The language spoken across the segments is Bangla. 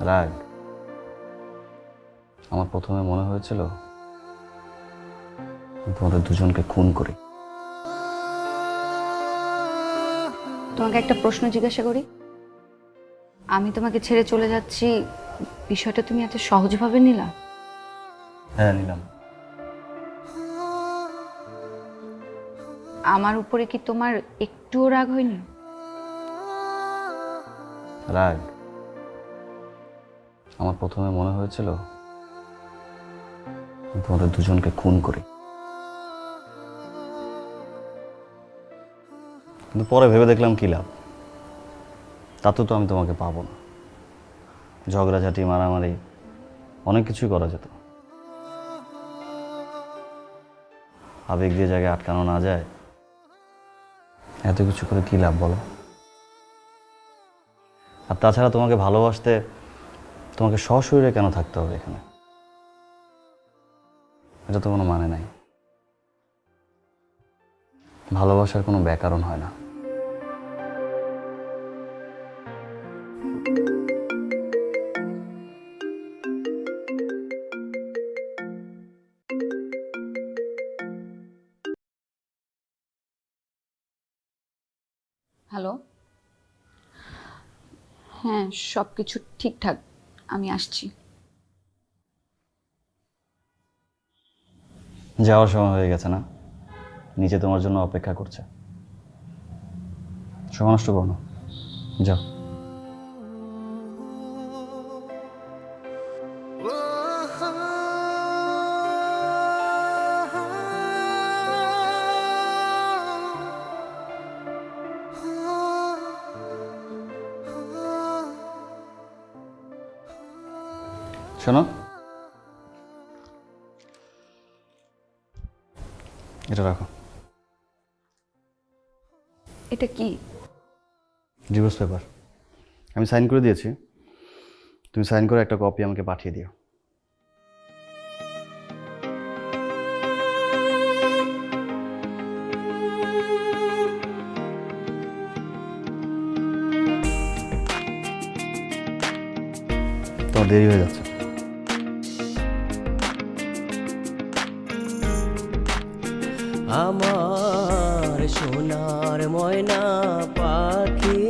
রাগ? আমার প্রথমে মনে হয়েছিল তোমাদের দুজনকে খুন করি। তোমাকে একটা প্রশ্ন জিজ্ঞাসা করি? আমি তোমাকে ছেড়ে চলে যাচ্ছি বিষয়টা তুমি এত সহজভাবে নিলা? হ্যাঁ নিলাম। আমার উপরে কি তোমার একটুও রাগ হয়নি? রাগ? আমার প্রথমে মনে হয়েছিল, তোমাদের দুজনকে খুন করি। কিন্তু পরে ভেবে দেখলাম কি লাভ? তাতে তো আমি তোমাকে পাবো না। ঝগড়াঝাটি, মারামারি, অনেক কিছুই করা যেত। আবেগ দিয়ে জায়গায় আটকানো না যায়, এত কিছু করে কি লাভ বলো? আর তাছাড়া তোমাকে ভালোবাসতে তোমাকে সশরীরে কেন থাকতে হবে এখানে? এটা তো কোনো মানে নাই। ভালোবাসার কোনো ব্যাকরণ হয় না। হ্যালো হ্যাঁ সব কিছু ঠিকঠাক। আমি আসছি। যাওয়ার সময় হয়ে গেছে না? নিচে তোমার জন্য অপেক্ষা করছে। সময় নষ্ট করো না। যাও। শোনো। এটা রাখো। এটা কি? Divorce paper. আমি সাইন করে দিয়েছি। তুমি সাইন করে একটা কপি আমাকে পাঠিয়ে দিও। তোমার দেরি হয়ে যাচ্ছে। আমার সোনার ময়না পাখি।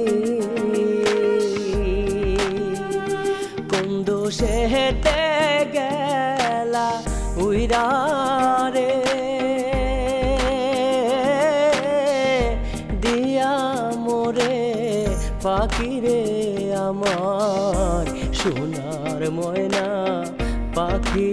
কোন দোষে হেতে গেলা উইরা রে দিয়া মোরে পাখি রে আমার সোনার ময়না পাখি।